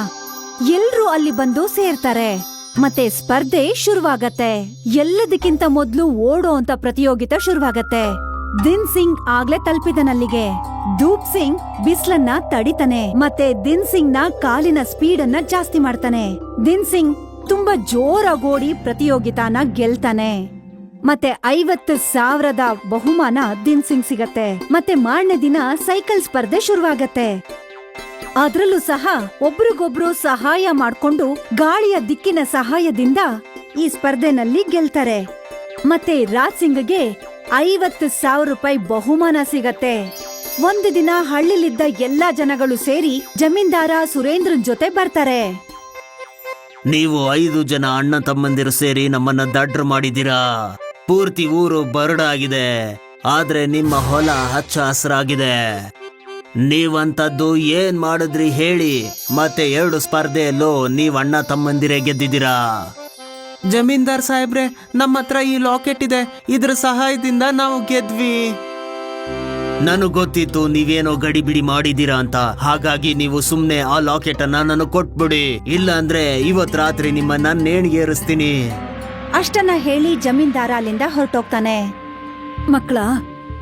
ಎಲ್ರೂ ಅಲ್ಲಿ ಬಂದು ಸೇರ್ತಾರೆ. ಮತ್ತೆ ಸ್ಪರ್ಧೆ ಶುರುವಾಗತ್ತೆ. ಎಲ್ಲದಕ್ಕಿಂತ ಮೊದ್ಲು ಓಡೋ ಅಂತ ಪ್ರತಿಯೋಗಿತ ಶುರುವಾಗತ್ತೆ. ದಿನ್ ಸಿಂಗ್ ಆಗ್ಲೇ ತಲುಪಿದನಲ್ಲಿಗೆ. ಧೂಪ್ ಸಿಂಗ್ ಬಿಸ್ಲನ್ನ ತಡಿತಾನೆ. ಮತ್ತೆ ದಿನ್ ಸಿಂಗ್ನ ಕಾಲಿನ ಸ್ಪೀಡ್ ಅನ್ನ ಜಾಸ್ತಿ ಮಾಡ್ತಾನೆ. ದಿನ್ ಸಿಂಗ್ ತುಂಬಾ ಜೋರಾಗೋಡಿ ಪ್ರತಿಯೋಗಿತಾನ ಗೆಲ್ತಾನೆ. ಮತ್ತೆ ಐವತ್ತು ಸಾವಿರದ ಬಹುಮಾನ ದಿನ್ ಸಿಂಗ್ ಸಿಗತ್ತೆ. ಮತ್ತೆ ಮಾರನೇ ದಿನ ಸೈಕಲ್ ಸ್ಪರ್ಧೆ ಶುರುವಾಗತ್ತೆ. ಅದ್ರಲ್ಲೂ ಸಹ ಒಬ್ರಿಗೊಬ್ರು ಸಹಾಯ ಮಾಡ್ಕೊಂಡು ಗಾಳಿಯ ದಿಕ್ಕಿನ ಸಹಾಯದಿಂದ ಈ ಸ್ಪರ್ಧೆನಲ್ಲಿ ಗೆಲ್ತಾರೆ. ಮತ್ತೆ ರಾಜ್ ಸಿಂಗ್ಗೆ ಐವತ್ತು ಸಾವಿರ ರೂಪಾಯಿ ಬಹುಮಾನ ಸಿಗತ್ತೆ. ಒಂದು ದಿನ ಹಳ್ಳಿಲಿದ್ದ ಎಲ್ಲಾ ಜನಗಳು ಸೇರಿ ಜಮೀನ್ದಾರ ಸುರೇಂದ್ರನ್ ಜೊತೆ ಬರ್ತಾರೆ. ನೀವು ಐದು ಜನ ಅಣ್ಣ ತಮ್ಮಂದಿರು ಸೇರಿ ನಮ್ಮನ್ನ ದಡ್ರು ಮಾಡಿದ್ದೀರಾ? ಪೂರ್ತಿ ಊರು ಬರಡಾಗಿದೆ. ಆದ್ರೆ ನಿಮ್ಮ ಹೊಲ ಹಚ್ಚ ಹಸಿರಾಗಿದೆ. ನೀವಂತದ್ದು ಏನ್ ಮಾಡಿದ್ರಿ ಹೇಳಿ. ಮತ್ತೆ ಎರಡು ಸ್ಪರ್ಧೆಯಲ್ಲೂ ನೀವ್ ಅಣ್ಣ ತಮ್ಮಂದಿರೇ ಗೆದ್ದಿದ್ದೀರಾ? ಜಮೀನ್ದಾರ್ ಸಾಹೇಬ್ರೆ ನಮ್ಮ ಹತ್ರ ಈ ಲಾಕೆಟ್ ಇದೆ. ಇದ್ರ ಸಹಾಯದಿಂದ ನಾವು ಗೆದ್ವಿ. ನನಗ್ ಗೊತ್ತಿತ್ತು ನೀವೇನೋ ಗಡಿಬಿಡಿ ಮಾಡಿದೀರಾ ಅಂತ. ಹಾಗಾಗಿ ನೀವು ಸುಮ್ನೆ ಆ ಲಾಕೆಟ್ ಅನ್ನ ನನಗ್ ಕೊಟ್ಬಿಡಿ. ಇಲ್ಲ ಅಂದ್ರೆ ಇವತ್ ರಾತ್ರಿ ನಿಮ್ಮನ್ನ ನೇಣಿಗೇರಿಸ್ತೀನಿ ಅಷ್ಟನ್ನ ಹೇಳಿ ಜಮೀನ್ದಾರ ಅಲ್ಲಿಂದ ಹೊರಟೋಗ್ತಾನೆ. ಮಕ್ಕಳ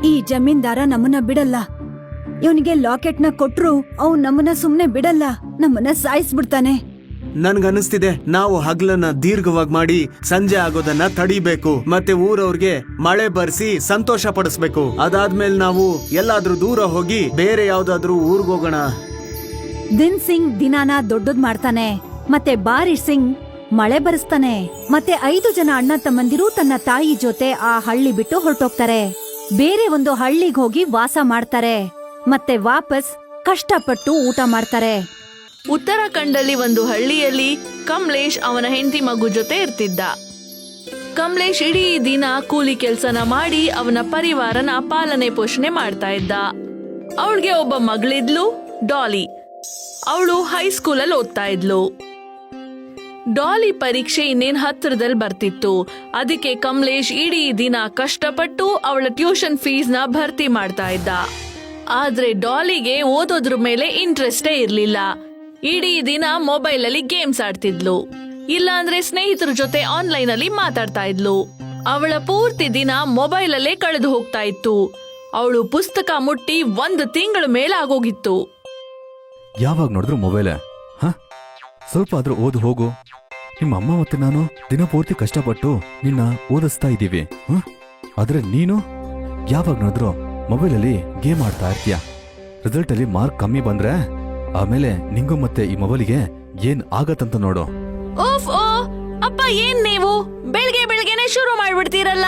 ಈ ಜಮೀನ್ದಾರ ನಮ್ಮನ್ನ ಬಿಡಲ್ಲ. ಇವನಿಗೆ ಲಾಕೆಟ್ನ ಕೊಟ್ರು ಅವ್ ನಮ್ಮನ್ನ ಸುಮ್ನೆ ಬಿಡಲ್ಲ ನಮ್ಮನ್ನ ಸಾಯಿಸ್ಬಿಡ್ತಾನೆ. ನನ್ಗನ್ನಿಸ್ತಿದೆ ನಾವು ಹಗ್ಲನ್ನ ದೀರ್ಘವಾಗಿ ಮಾಡಿ ಸಂಜೆ ಆಗೋದನ್ನ ತಡಿಬೇಕು ಮತ್ತೆ ಊರವ್ರಿಗೆ ಮಳೆ ಬರ್ಸಿ ಸಂತೋಷ ಪಡಿಸ್ಬೇಕು. ಅದಾದ್ಮೇಲೆ ನಾವು ಎಲ್ಲಾದ್ರೂ ದೂರ ಹೋಗಿ ಬೇರೆ ಯಾವ್ದಾದ್ರೂ ಊರ್ಗೋಗೋಣ ದಿನ್ ಸಿಂಗ್ ದಿನಾನ ದೊಡ್ಡದ್ ಮಾಡ್ತಾನೆ ಮತ್ತೆ ಬಾರಿ ಸಿಂಗ್ ಮಳೆ ಬರೆಸ್ತಾನೆ. ಮತ್ತೆ ಐದು ಜನ ಅಣ್ಣ ತಮ್ಮಂದಿರು ತನ್ನ ತಾಯಿ ಜೊತೆ ಆ ಹಳ್ಳಿ ಬಿಟ್ಟು ಹೊರಟೋಗ್ತಾರೆ. ಬೇರೆ ಒಂದು ಹಳ್ಳಿಗೆ ಹೋಗಿ ವಾಸ ಮಾಡ್ತಾರೆ. ಮತ್ತೆ ವಾಪಸ್ ಕಷ್ಟಪಟ್ಟು ಊಟ ಮಾಡ್ತಾರೆ. ಉತ್ತರಾಖಂಡಲ್ಲಿ ಒಂದು ಹಳ್ಳಿಯಲ್ಲಿ ಕಮಲೇಶ್ ಅವನ ಹೆಂಡತಿ ಮಗು ಜೊತೆ ಇರ್ತಿದ್ದ. ಕಮಲೇಶ್ ಇಡೀ ದಿನ ಕೂಲಿ ಕೆಲಸನ ಮಾಡಿ ಅವನ ಪರಿವಾರನ ಪಾಲನೆ ಪೋಷಣೆ ಮಾಡ್ತಾ ಇದ್ದ. ಅವಳಿಗೆ ಒಬ್ಬ ಮಗಳಿದ್ಲು ಡಾಲಿ. ಅವಳು ಹೈಸ್ಕೂಲಲ್ಲಿ ಓದ್ತಾ ಇದ್ಲು. ಡಾಲಿ ಪರೀಕ್ಷೆ ಇನ್ನೇನ್ ಹತ್ತಿರದಲ್ಲಿ ಬರ್ತಿತ್ತು. ಅದಕ್ಕೆ ಕಮಲೇಶ್ ಇಡೀ ದಿನ ಕಷ್ಟಪಟ್ಟು ಅವಳ ಟ್ಯೂಷನ್ ಫೀಸ್ನ ಭರ್ತಿ ಮಾಡ್ತಾ ಇದ್ದ. ಆದ್ರೆ ಡಾಲಿಗೆ ಓದೋದ್ರ ಮೇಲೆ ಇಂಟ್ರೆಸ್ಟೇ ಇರ್ಲಿಲ್ಲ. ಇಡೀ ದಿನ ಮೊಬೈಲ್ ಅಲ್ಲಿ ಗೇಮ್ಸ್ ಆಡ್ತಿದ್ಲು. ಇಲ್ಲಾಂದ್ರೆ ಸ್ನೇಹಿತರ ಜೊತೆ ಆನ್ಲೈನ್ ಅಲ್ಲಿ ಮಾತಾಡ್ತಾ ಇದ್ಲು. ಅವಳ ಪೂರ್ತಿ ದಿನ ಮೊಬೈಲ್ ಅಲ್ಲೇ ಕಳೆದು ಹೋಗ್ತಾ ಇತ್ತು. ಅವಳು ಪುಸ್ತಕ ಮುಟ್ಟಿ ಒಂದು ತಿಂಗಳ ಮೇಲೆ ಆಗೋಗಿತ್ತು ಯಾವಾಗ ನೋಡಿದ್ರು ಮೊಬೈಲೇ? ಸ್ವಲ್ಪ ಆದ್ರೂ ಓದು ಹೋಗು. ನಿಮ್ಮ ಅಮ್ಮ ಮತ್ತೆ ನಾನು ದಿನ ಪೂರ್ತಿ ಕಷ್ಟಪಟ್ಟು ನಿನ್ನ ಓದಿಸ್ತಾ ಇದ್ದೀವಿ. ಆದ್ರೆ ನೀನು ಯಾವಾಗ ನೋಡಿದ್ರು ಮೊಬೈಲಲ್ಲಿ ಗೇಮ್ ಆಡ್ತಾ ಇರ್ತೀಯ. ರಿಸಲ್ಟ್ ಅಲ್ಲಿ ಮಾರ್ಕ್ ಕಮ್ಮಿ ಬಂದ್ರೆ ಆಮೇಲೆ ನಿಂಗೂ ಮತ್ತೆ ಈ ಮೊಬೈಲಿಗೆ ಏನ್ ಆಗತ್ತಂತ ನೋಡು. ಅಪ್ಪ ಏನ್ ನೀವು? ಬೆಳಿಗ್ಗೆ ಬೆಳಿಗ್ಗೆನೆ ಶುರು ಮಾಡ್ಬಿಡ್ತೀರಲ್ಲ?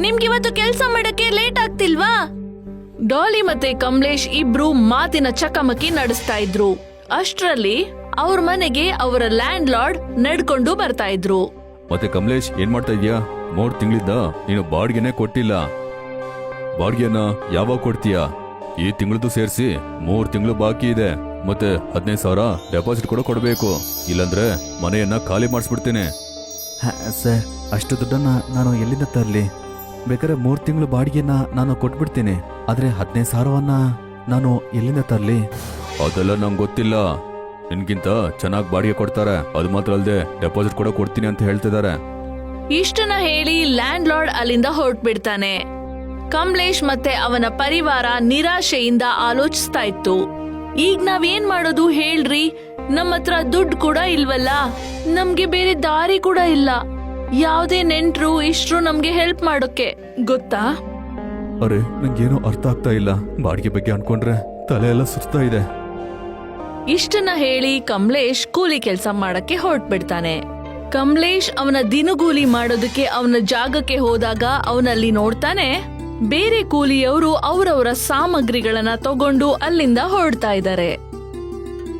ನಿಮ್ಗಿವತ್ತು ಕೆಲಸ ಮಾಡಕ್ಕೆ ಲೇಟ್ ಆಗ್ತಿಲ್ವಾ? ಡಾಲಿ ಮತ್ತೆ ಕಮಲೇಶ್ ಇಬ್ರು ಮಾತಿನ ಚಕಮಕಿ ನಡೆಸ್ತಾ ಇದ್ರು. ಅಷ್ಟ್ರಲ್ಲಿ ಅವ್ರ ಮನೆಗೆ ಅವರ ಲ್ಯಾಂಡ್ ಲಾರ್ಡ್ ನಡ್ಕೊಂಡು ಬರ್ತಾ ಇದ್ರು. ಮತ್ತೆ ಕಮಲೇಶ್ ಏನ್ ಮಾಡ್ತಾ ಇದೀಯಾ? ಮೂರ್ ತಿಂಗಳಿದ್ದ ನೀನು ಬಾಡಿಗೆನೆ ಕೊಟ್ಟಿಲ್ಲ. ಬಾಡಿಗೆನ ಯಾವಾಗ ಕೊಡ್ತೀಯಾ? ಈ ತಿಂಗಳದ್ದು ಸೇರಿಸಿ ಮೂರ್ ತಿಂಗಳು ಬಾಕಿ ಇದೆ. ಮತ್ತೆ ಹದಿನೈದು ಸಾವಿರ ಡೆಪಾಸಿಟ್ ಕೂಡ ಕೊಡಬೇಕು. ಇಲ್ಲಂದ್ರೆ ಮನೆಯನ್ನ ಖಾಲಿ ಮಾಡಿಸ್ಬಿಡ್ತೀನಿ. ಸರ್ ಅಷ್ಟು ದುಡ್ಡನ್ನ ನಾನು ಎಲ್ಲಿಂದ ತರಲಿ? ಬೇಕಾದ್ರೆ ಮೂರು ತಿಂಗಳು ಬಾಡಿಗೆನ ನಾನು ಕೊಟ್ಬಿಡ್ತೀನಿ. ಆದ್ರೆ ಹದಿನೈದು ಸಾವಿರವನ್ನ ನಾನು ಎಲ್ಲಿಂದ ತರಲಿ? ಅದೆಲ್ಲ ನಂಗೆ ಗೊತ್ತಿಲ್ಲ. ನಿನ್ಗಿಂತ ಚೆನ್ನಾಗಿ ಬಾಡಿಗೆ ಕೊಡ್ತಾರೆ. ಅದು ಮಾತ್ರ ಅಲ್ಲದೆ ಡೆಪಾಸಿಟ್ ಕೂಡ ಕೊಡ್ತೀನಿ ಅಂತ ಹೇಳ್ತಿದ್ದಾರೆ. ಇಷ್ಟನ್ನ ಹೇಳಿ ಲ್ಯಾಂಡ್ ಲಾರ್ಡ್ ಅಲ್ಲಿಂದ ಹೊರಟ್ಬಿಡ್ತಾನೆ. ಕಮಲೇಶ್ ಮತ್ತೆ ಅವನ ಪರಿವಾರ ನಿರಾಶೆಯಿಂದ ಆಲೋಚಿಸ್ತಾ ಇತ್ತು. ಈಗ ನಾವೇನ್ ಮಾಡೋದು ಹೇಳ್ರಿ? ನಮ್ಮ ಹತ್ರ ದುಡ್ಡು ಕೂಡ ಇಲ್ವಲ್ಲ? ನಮ್ಗೆ ಬೇರೆ ದಾರಿ ಕೂಡ ಇಲ್ಲ. ಯಾವ್ದೇ ನೆಂಟ್ರು ಇಷ್ಟ್ರು ನಮ್ಗೆ ಹೆಲ್ಪ್ ಮಾಡೋಕೆ. ಗೊತ್ತಾ? ಅರೆ ನಂಗೇನು ಅರ್ಥ ಆಗ್ತಾ ಇಲ್ಲ. ಬಾಡಿಗೆ ಬಗ್ಗೆ ಅನ್ಕೊಂಡ್ರೆ ತಲೆ ಎಲ್ಲ ಸುಸ್ತಾ ಇದೆ. ಇಷ್ಟನ್ನ ಹೇಳಿ ಕಮಲೇಶ್ ಕೂಲಿ ಕೆಲಸ ಮಾಡಕ್ಕೆ ಹೊರಟ್ಬಿಡ್ತಾನೆ. ಕಮಲೇಶ್ ಅವನ ದಿನಗೂಲಿ ಮಾಡೋದಕ್ಕೆ ಅವನ ಜಾಗಕ್ಕೆ ಹೋದಾಗ ಅವನಲ್ಲಿ ನೋಡ್ತಾನೆ, ಬೇರೆ ಕೂಲಿಯವರು ಅವರವರ ಸಾಮಗ್ರಿಗಳನ್ನ ತಗೊಂಡು ಅಲ್ಲಿಂದ ಹೊರಡ್ತಾ ಇದ್ದಾರೆ.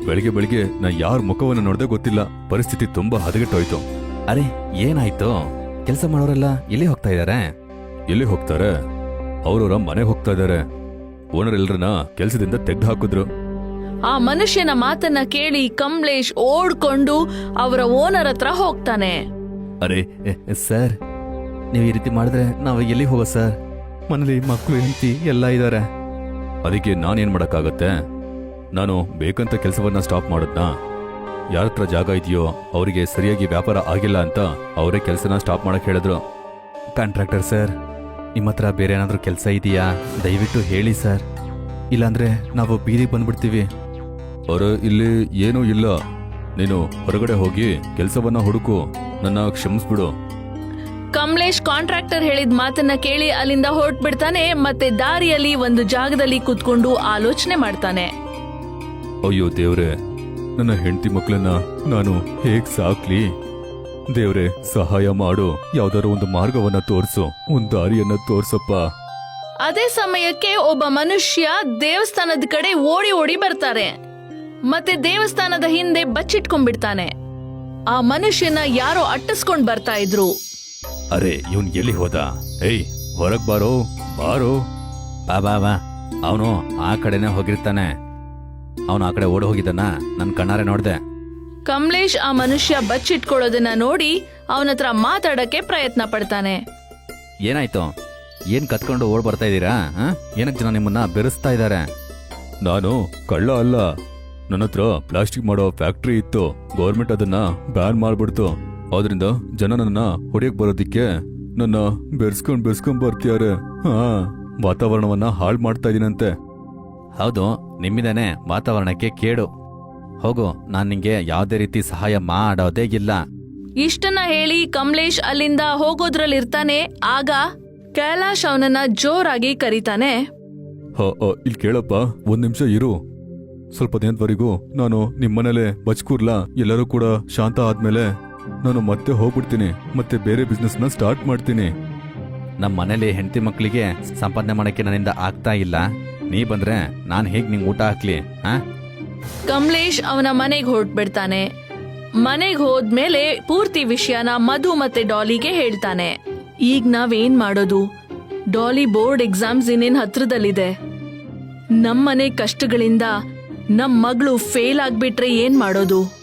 ಬೆಳಿಗ್ಗೆ ಬೆಳಿಗ್ಗೆ ನಾ ಯಾರ ಮುಖವನ್ನು ನೋಡ್ದೆ ಗೊತ್ತಿಲ್ಲ, ಪರಿಸ್ಥಿತಿ ತುಂಬಾ ಹದಗೆಟ್ಟೋಯ್ತು. ಅರೆ, ಏನಾಯ್ತು? ಕೆಲಸ ಮಾಡೋರೆಲ್ಲ ಎಲ್ಲಿ ಹೋಗ್ತಾ ಇದಾರೆ? ಎಲ್ಲಿ ಹೋಗ್ತಾರೆ? ಅವ್ರವ್ರ ಮನೆಗೆ ಹೋಗ್ತಾ ಇದಾರೆ. ಓನರ್ ಎಲ್ರನ್ನ ಕೆಲಸದಿಂದ ತೆಗ್ದು ಹಾಕಿದ್ರು. ಆ ಮನುಷ್ಯನ ಮಾತನ್ನ ಕೇಳಿ ಕಮಲೇಶ್ ಓಡ್ಕೊಂಡು ಅವರ ಓನರ್ ಹತ್ರ ಹೋಗ್ತಾನೆ. ಅರೆ ಸರ್ ನೀವು ಈ ರೀತಿ ಮಾಡಿದ್ರೆ ನಾವು ಎಲ್ಲಿ ಹೋಗೋ ಸರ್? ಮನೇಲಿ ಮಕ್ಕಳು ಹೆಂಡತಿ ಎಲ್ಲ ಇದ್ದಾರೆ ಅದಕ್ಕೆ ನಾನೇನ್ ಮಾಡಕ್ಕಾಗತ್ತೆ? ನಾನು ಬೇಕಂತ ಕೆಲಸವನ್ನ ಸ್ಟಾಪ್ ಮಾಡದ್ನಾ? ಯಾರ ಹತ್ರ ಜಾಗ ಇದೆಯೋ ಅವರಿಗೆ ಸರಿಯಾಗಿ ವ್ಯಾಪಾರ ಆಗಿಲ್ಲ ಅಂತ ಅವರೇ ಕೆಲಸನ ಸ್ಟಾಪ್ ಮಾಡಕ್ ಹೇಳಿದ್ರು. ಕಾಂಟ್ರಾಕ್ಟರ್ ಸರ್ ನಿಮ್ಮ ಹತ್ರ ಬೇರೆ ಏನಾದ್ರೂ ಕೆಲಸ ಇದೆಯಾ? ದಯವಿಟ್ಟು ಹೇಳಿ ಸರ್. ಇಲ್ಲಾಂದ್ರೆ ನಾವು ಬೀದಿಗೆ ಬಂದ್ಬಿಡ್ತೀವಿ. ಅರೆ ಇಲ್ಲಿ ಏನೂ ಇಲ್ಲ. ನೀನು ಹೊರಗಡೆ ಹೋಗಿ ಕೆಲಸವನ್ನ ಹುಡುಕು. ನನ್ನ ಕ್ಷಮಿಸ್ಬಿಡು. ಕಮಲೇಶ್ ಕಾಂಟ್ರಾಕ್ಟರ್ ಹೇಳಿದ ಮಾತನ್ನ ಕೇಳಿ ಅಲ್ಲಿಂದ ಹೊರಟ್ಬಿಡ್ತಾನೆ ಮತ್ತೆ ದಾರಿಯಲ್ಲಿ ಒಂದು ಜಾಗದಲ್ಲಿ ಕೂತ್ಕೊಂಡು ಆಲೋಚನೆ ಮಾಡ್ತಾನೆ. ಅಯ್ಯೋ ದೇವ್ರೆ ನನ್ನ ಹೆಂಡತಿ ಮಕ್ಕಳನ್ನ ನಾನು ಹೇಗ್ ಸಾಕ್ಲಿ? ದೇವ್ರೆ ಸಹಾಯ ಮಾಡು. ಯಾವ್ದಾದ್ರು ಒಂದು ಮಾರ್ಗವನ್ನ ತೋರಿಸು. ಒಂದ್ ದಾರಿಯನ್ನ ತೋರ್ಸಪ್ಪ. ಅದೇ ಸಮಯಕ್ಕೆ ಒಬ್ಬ ಮನುಷ್ಯ ದೇವಸ್ಥಾನದ ಕಡೆ ಓಡಿ ಓಡಿ ಬರ್ತಾರೆ. ಮತ್ತೆ ದೇವಸ್ಥಾನದ ಹಿಂದೆ ಬಚ್ಚಿಟ್ಕೊಂಡ್ಬಿಡ್ತಾನೆ. ಆ ಮನುಷ್ಯನ ಯಾರೋ ಅಟ್ಟಿಸ್ಕೊಂಡ್ ಬರ್ತಾ ಇದ್ರು. ಅರೆ ಇವನ್ ಎಲ್ಲಿ ಹೋದ? ಏಯ್ ಹೊರಗ್ ಬಾರೋ ಬಾರೋ. ಬಾ ಬಾ ಬಾ. ಅವನು ಆ ಕಡೆನೆ ಹೋಗಿರ್ತಾನೆ. ಅವನು ಆ ಕಡೆ ಓಡಿ ಹೋಗಿದ್ದಾನ ನನ್ ಕಣ್ಣಾರೆ ನೋಡ್ದೆ. ಕಮಲೇಶ್ ಆ ಮನುಷ್ಯ ಬಚ್ಚಿಟ್ಕೊಳ್ಳೋದನ್ನ ನೋಡಿ ಅವನತ್ರ ಮಾತಾಡಕ್ಕೆ ಪ್ರಯತ್ನ ಪಡ್ತಾನೆ. ಏನಾಯ್ತು? ಏನ್ ಕತ್ಕೊಂಡು ಓಡ್ ಬರ್ತಾ ಇದ್ದೀರಾ ಏನಕ್ಕೆ ಜನ ನಿಮ್ಮನ್ನ ಬೆರೆಸ್ತಾ ಇದ್ದಾರೆ ನಾನು ಕಳ್ಳ ಅಲ್ಲ. ನನ್ನ ಹತ್ರ ಪ್ಲಾಸ್ಟಿಕ್ ಮಾಡೋ ಫ್ಯಾಕ್ಟ್ರಿ ಇತ್ತು. ಗೌರ್ಮೆಂಟ್ ಅದನ್ನ ಬ್ಯಾನ್ ಮಾಡ್ಬಿಡ್ತು. ಆದ್ರಿಂದ ಜನ ನನ್ನ ಹೊಡಿಯಕ್ ಬರೋದಿಕ್ಕೆ ನನ್ನ ಬೆರ್ಸ್ಕೊಂಡ್ ಬೆರ್ಸ್ಕೊಂಡ್ ಬರ್ತಿದ್ದಾರೆ ಹಾ ವಾತಾವರಣವನ್ನ ಹಾಳು ಮಾಡ್ತಾ ಇದೀನಂತೆ. ಹೌದು ನಿಮ್ಮಿಂದಾನೆ ವಾತಾವರಣಕ್ಕೆ ಕೇಡು. ಹೋಗು ನಾನು ನಿಂಗೆ ಯಾವುದೇ ರೀತಿ ಸಹಾಯ ಮಾಡೋದೇ ಇಲ್ಲ. ಇಷ್ಟನ್ನ ಹೇಳಿ ಕಮಲೇಶ್ ಅಲ್ಲಿಂದ ಹೋಗೋದ್ರಲ್ಲಿರ್ತಾನೆ ಆಗ ಕೈಲಾಶ್ ಅವನನ್ನ ಜೋರಾಗಿ ಕರೀತಾನೆ. ಇಲ್ಲಿ ಕೇಳಪ್ಪ ಒಂದ್ ನಿಮಿಷ ಇರು. ಸ್ವಲ್ಪ ದಿನದವರೆಗೂ ನಾನು ನಿಮ್ಮನೇಲೆ ಬಚ್ಕೂರ್ಲಾ ಎಲ್ಲರೂ ಕೂಡ ಶಾಂತ ಆದ್ಮೇಲೆ ನಾನು ಮತ್ತೆ ಹೋಗ್ಬಿಡ್ತೀನಿ ಮತ್ತೆ ಬೇರೆ ಬಿಸ್ನೆಸ್ನ ಸ್ಟಾರ್ಟ್ ಮಾಡ್ತೀನಿ. ನಮ್ಮ ಮನೇಲಿ ಹೆಂಡತಿ ಮಕ್ಕಳಿಗೆ ಸಂಪಾದನೆ ಮಾಡಕ್ಕೆ ನನ್ನಿಂದ ಆಗ್ತಾ ಇಲ್ಲ. ನೀ ಬಂದ್ರೆ ನಾನ್ ಹೇಗ್ ನಿಂಗೆ ಊಟ ಹಾಕ್ಲಿ ಹಾ? ಕಮಲೇಶ್ ಅವನ ಮನೆಗೆ ಹೊರಟ್ಬಿಡ್ತಾನೆ. ಮನೆಗೆ ಹೋದ್ಮೇಲೆ ಪೂರ್ತಿ ವಿಷಯನ ಮಧು ಮತ್ತೆ ಡಾಲಿಗೆ ಹೇಳ್ತಾನೆ. ಈಗ ನಾವೇನ್ ಮಾಡೋದು? ಡಾಲಿ ಬೋರ್ಡ್ ಎಕ್ಸಾಮ್ಸ್ ಇನ್ನೇನ್ ಹತ್ರದಲ್ಲಿದೆ. ನಮ್ಮನೆ ಕಷ್ಟಗಳಿಂದ ನಮ್ ಮಗಳು ಫೇಲ್ ಆಗ್ಬಿಟ್ರೆ ಏನ್ ಮಾಡೋದು?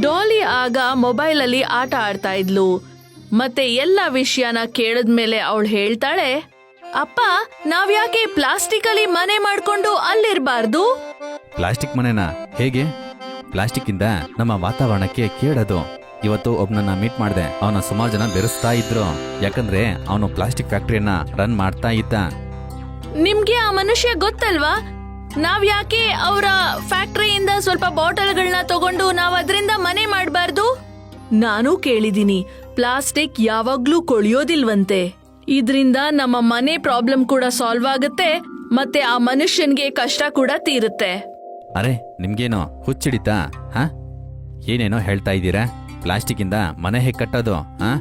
ಡಾಲಿ ಆಗ ಮೊಬೈಲಲ್ಲಿ ಆಟ ಆಡ್ತಾ ಇದ್ಲು. ಮತ್ತೆ ಎಲ್ಲ ವಿಷಯನ ಕೇಳಿದ್ಮೇಲೆ ಅವಳು ಹೇಳ್ತಾಳೆ ಅಪ್ಪ ನಾವ್ಯಾಕೆ ಪ್ಲಾಸ್ಟಿಕ್ ಅಲ್ಲಿ ಮನೆ ಮಾಡ್ಕೊಂಡು ಅಲ್ಲಿರ್ಬಾರ್ದು? ಪ್ಲಾಸ್ಟಿಕ್ ಮನೆನಾ? ಹೇಗೆ? ಪ್ಲಾಸ್ಟಿಕ್ ಇಂದ ನಮ್ಮ ವಾತಾವರಣಕ್ಕೆ ಕೇಳದು ಇವತ್ತು ಒಬ್ನನ್ನ ಮೀಟ್ ಮಾಡಿದೆ. ಅವನ ಸುಮಾರು ಜನ ಬೆರೆಸ್ತಾ ಇದ್ರು. ಯಾಕಂದ್ರೆ ಅವನು ಪ್ಲಾಸ್ಟಿಕ್ ಫ್ಯಾಕ್ಟರಿಯನ್ನ ರನ್ ಮಾಡ್ತಾ ಇದ್ದ. ನಿಮ್ಗೆ ಆ ಮನುಷ್ಯ ಗೊತ್ತಲ್ವಾ? ನಾವ್ ಯಾಕೆ ಅವರ ಫ್ಯಾಕ್ಟರಿಯಿಂದ ಸ್ವಲ್ಪ ಬಾಟಲ್ಗಳನ್ನ ತಗೊಂಡು ನಾವ್ ಅದರಿಂದ ಮನೆ ಮಾಡಬಾರ್ದು? ನಾನು ಕೇಳಿದೀನಿ ಪ್ಲಾಸ್ಟಿಕ್ ಯಾವಾಗ್ಲೂ ಕೊಳಿಯೋದಿಲ್ವಂತೆ. ಇದ್ರಿಂದ ನಮ್ಮ ಮನೆ ಪ್ರಾಬ್ಲಮ್ ಕೂಡ ಸಾಲ್ವ್ ಆಗುತ್ತೆ ಮತ್ತೆ ಆ ಮನುಷ್ಯನ್ಗೆ ಕಷ್ಟ ಕೂಡ ತೀರುತ್ತೆ. ಅರೆ ನಿಮ್ಗೇನೋ ಹುಚ್ಚಿಡಿತಾ ಹಾ? ಏನೇನೋ ಹೇಳ್ತಾ ಇದ್ದೀರಾ? ಪ್ಲಾಸ್ಟಿಕ್ ಇಂದ ಮನೆ ಹೇಗ್ ಕಟ್ಟೋದು ಹಾ?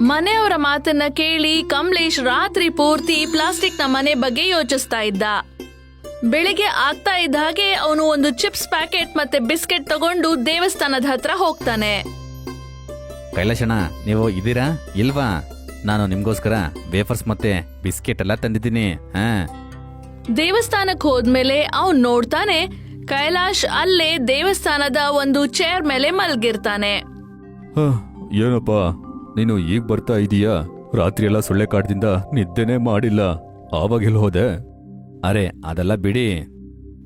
ಮನೆಯವರ ಮಾತನ್ನ ಕೇಳಿ ಕಮಲೇಶ್ ರಾತ್ರಿ ಪೂರ್ತಿ ಪ್ಲಾಸ್ಟಿಕ್ನ ಮನೆ ಬಗ್ಗೆ ಯೋಚಿಸ್ತಾ ಇದ್ದ. ಬೆಳಿಗ್ಗೆ ಆಗ್ತಾ ಇದ್ದ ಹಾಗೆ ಅವನು ಒಂದು ಚಿಪ್ಸ್ ಪ್ಯಾಕೆಟ್ ಮತ್ತೆ ಬಿಸ್ಕೆಟ್ ತಗೊಂಡು ದೇವಸ್ಥಾನದ ಹತ್ರ ಹೋಗ್ತಾನೆ. ಕೈಲಾಶಣ್ಣ ನೀವು ಇದ್ದೀರಾ? ಇಲ್ವಾ? ನಾನು ನಿಮ್ಗೋಸ್ಕರ ವೇಫರ್ಸ್ ಮತ್ತೆ ಬಿಸ್ಕೆಟ್ ಎಲ್ಲ ತಂದಿದ್ದೀನಿ. ಹಾ. ದೇವಸ್ಥಾನಕ್ ಹೋದ್ಮೇಲೆ ಅವನ್ ನೋಡ್ತಾನೆ ಕೈಲಾಶ್ ಅಲ್ಲೇ ದೇವಸ್ಥಾನದ ಒಂದು ಚೇರ್ ಮೇಲೆ ಮಲ್ಗಿರ್ತಾನೆ. ಏನಪ್ಪ? ನೀನು ಈಗ ಬರ್ತಾ ಇದೀಯಾ? ರಾತ್ರಿ ಎಲ್ಲ ಸೊಳ್ಳೆ ಕಾಟದಿಂದ ನಿದ್ದೆನೇ ಮಾಡಿಲ್ಲ. ಆವಾಗೆಲ್ಲ ಹೋದೆ? ಅರೆ ಅದೆಲ್ಲ ಬಿಡಿ.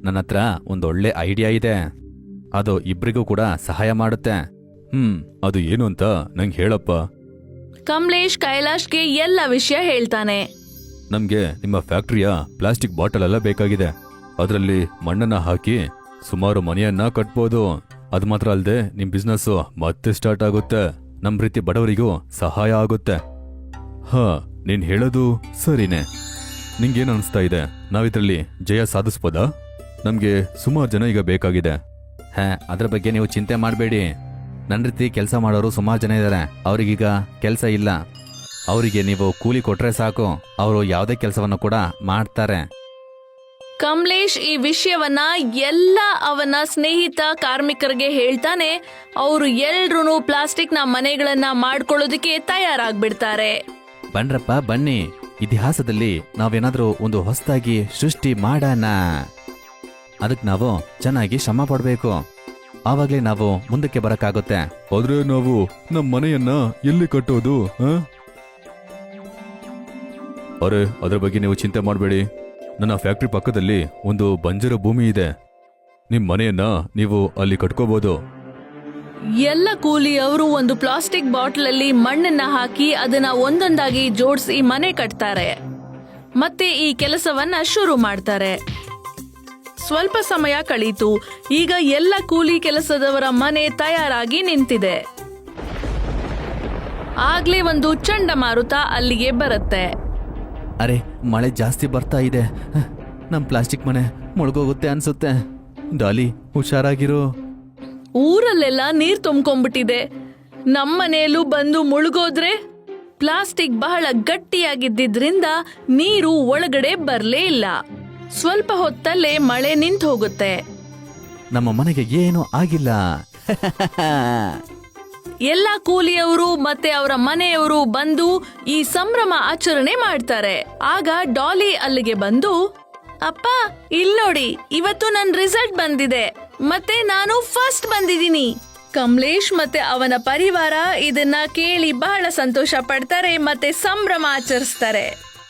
ನನ್ನ ಹತ್ರ ಒಂದೊಳ್ಳೆ ಐಡಿಯಾ ಇದೆ. ಅದು ಇಬ್ರಿಗೂ ಕೂಡ ಸಹಾಯ ಮಾಡುತ್ತೆ. ಹ್ಮ್ ಅದು ಏನು ಅಂತ ನಂಗೆ ಹೇಳಪ್ಪ. ಕಮಲೇಶ್ ಕೈಲಾಶ್ಗೆ ಎಲ್ಲ ವಿಷಯ ಹೇಳ್ತಾನೆ. ನಮ್ಗೆ ನಿಮ್ಮ ಫ್ಯಾಕ್ಟ್ರಿಯ ಪ್ಲಾಸ್ಟಿಕ್ ಬಾಟಲ್ ಎಲ್ಲ ಬೇಕಾಗಿದೆ. ಅದರಲ್ಲಿ ಮಣ್ಣನ್ನ ಹಾಕಿ ಸುಮಾರು ಮನೆಯನ್ನ ಕಟ್ಬೋದು. ಅದು ಮಾತ್ರ ಅಲ್ಲದೆ ನಿಮ್ ಬಿಸ್ನೆಸ್ ಮತ್ತೆ ಸ್ಟಾರ್ಟ್ ಆಗುತ್ತೆ. ನಮ್ ರೀತಿ ಬಡವರಿಗೂ ಸಹಾಯ ಆಗುತ್ತೆ. ಹಾ ನೀನ್ ಹೇಳೋದು ಸರಿನೇ. ನಿಂಗೇನ್ ಅನಿಸ್ತಾ ಇದೆ? ಇದರಲ್ಲಿ ಜಯ ಸಾಧಿಸ್ಬೋದಾ? ನಮಗೆ ಸುಮಾರು ಜನ ಈಗ ಬೇಕಾಗಿದೆ. ಹಾ ಅದ್ರ ಬಗ್ಗೆ ನೀವು ಚಿಂತೆ ಮಾಡಬೇಡಿ. ನನ್ನ ರೀತಿ ಕೆಲಸ ಮಾಡೋರು ಸುಮಾರು ಜನ ಇದ್ದಾರೆ ಅವರಿಗೀಗ ಕೆಲಸ ಇಲ್ಲ. ಅವರಿಗೆ ನೀವು ಕೂಲಿ ಕೊಟ್ರೆ ಸಾಕು. ಅವರು ಯಾವುದೇ ಕೆಲಸವನ್ನು ಕೂಡ ಮಾಡ್ತಾರೆ. ಕಮಲೇಶ್ ಈ ವಿಷಯವನ್ನ ಎಲ್ಲ ಅವನ ಸ್ನೇಹಿತ ಕಾರ್ಮಿಕರಿಗೆ ಹೇಳ್ತಾನೆ. ಅವರು ಎಲ್ರೂ ಪ್ಲಾಸ್ಟಿಕ್ನ ಮನೆಗಳನ್ನ ಮಾಡ್ಕೊಳ್ಳೋದಕ್ಕೆ ತಯಾರಾಗ್ಬಿಡ್ತಾರೆ. ಬನ್ರಪ್ಪ ಬನ್ನಿ. ಇತಿಹಾಸದಲ್ಲಿ ನಾವೇನಾದ್ರೂ ಒಂದು ಹೊಸದಾಗಿ ಸೃಷ್ಟಿ ಮಾಡೋಣ. ಅದಕ್ಕೆ ನಾವು ಚೆನ್ನಾಗಿ ಶ್ರಮ ಪಡಬೇಕು. ಆವಾಗಲೇ ನಾವು ಮುಂದಕ್ಕೆ ಬರಕ್ಕಾಗುತ್ತೆ. ಆದ್ರೆ ನಾವು ನಮ್ಮ ಮನೆಯನ್ನ ಎಲ್ಲಿ ಕಟ್ಟೋದು ಅರೆ, ಅದ್ರ ಬಗ್ಗೆ ನೀವು ಚಿಂತೆ ಮಾಡಬೇಡಿ. ನನ್ನ ಫ್ಯಾಕ್ಟ್ರಿ ಪಕ್ಕದಲ್ಲಿ ಒಂದು ಬಂಜರ ಭೂಮಿ ಇದೆ. ನಿಮ್ಮ ಮನೆಯನ್ನ ನೀವು ಅಲ್ಲಿ ಕಟ್ಕೋಬಹುದು ಎಲ್ಲ ಕೂಲಿಯವರು ಒಂದು ಪ್ಲಾಸ್ಟಿಕ್ ಬಾಟಲ್ ಅಲ್ಲಿ ಮಣ್ಣನ್ನ ಹಾಕಿ ಅದನ್ನ ಒಂದೊಂದಾಗಿ ಜೋಡಿಸಿ ಮನೆ ಕಟ್ತಾರೆ. ಮತ್ತೆ ಈ ಕೆಲಸವನ್ನ ಶುರು ಮಾಡ್ತಾರೆ. ಸ್ವಲ್ಪ ಸಮಯ ಕಳೀತು. ಈಗ ಎಲ್ಲ ಕೂಲಿ ಕೆಲಸದವರ ಮನೆ ತಯಾರಾಗಿ ನಿಂತಿದೆ. ಆಗ್ಲೇ ಒಂದು ಚಂಡಮಾರುತ ಅಲ್ಲಿಗೆ ಬರುತ್ತೆ. ಅರೆ, ಮಳೆ ಜಾಸ್ತಿ ಬರ್ತಾ ಇದೆ. ನಮ್ ಪ್ಲಾಸ್ಟಿಕ್ ಮನೆ ಮುಳುಗೋಗುತ್ತೆ ಅನ್ಸುತ್ತೆ. ಡಾಲಿ, ಹುಷಾರಾಗಿರು. ಊರಲ್ಲೆಲ್ಲ ನೀರ್ ತುಂಬ್ಕೊಂಡ್ಬಿಟ್ಟಿದೆ. ನಮ್ಮನೆಯಲ್ಲೂ ಬಂದು ಮುಳುಗೋದ್ರೆ ಪ್ಲಾಸ್ಟಿಕ್ ಬಹಳ ಗಟ್ಟಿಯಾಗಿದ್ದರಿಂದ ನೀರು ಒಳಗಡೆ ಬರ್ಲೇ ಇಲ್ಲ. ಸ್ವಲ್ಪ ಹೊತ್ತಲ್ಲೇ ಮಳೆ ನಿಂತು ಹೋಗುತ್ತೆ. ನಮ್ಮ ಮನೆಗೆ ಏನೂ ಆಗಿಲ್ಲ. ಎಲ್ಲ ಕೂಲಿಯವರು ಮತ್ತೆ ಅವರ ಮನೆಯವರು ಬಂದು ಈ ಸಂಭ್ರಮ ಆಚರಣೆ ಮಾಡ್ತಾರೆ. ಆಗ ಡಾಲಿ ಅಲ್ಲಿಗೆ ಬಂದು ಅಪ್ಪ, ಇಲ್ ನೋಡಿ, ಇವತ್ತು ನನ್ ರಿಸಲ್ಟ್ ಬಂದಿದೆ. ಮತ್ತೆ ನಾನು ಫಸ್ಟ್ ಬಂದಿದ್ದೀನಿ. ಕಮಲೇಶ್ ಮತ್ತೆ ಅವನ ಪರಿವಾರ ಇದನ್ನ ಕೇಳಿ ಬಹಳ ಸಂತೋಷ ಪಡ್ತಾರೆ ಮತ್ತೆ ಸಂಭ್ರಮ ಆಚರಿಸ್ತಾರೆ.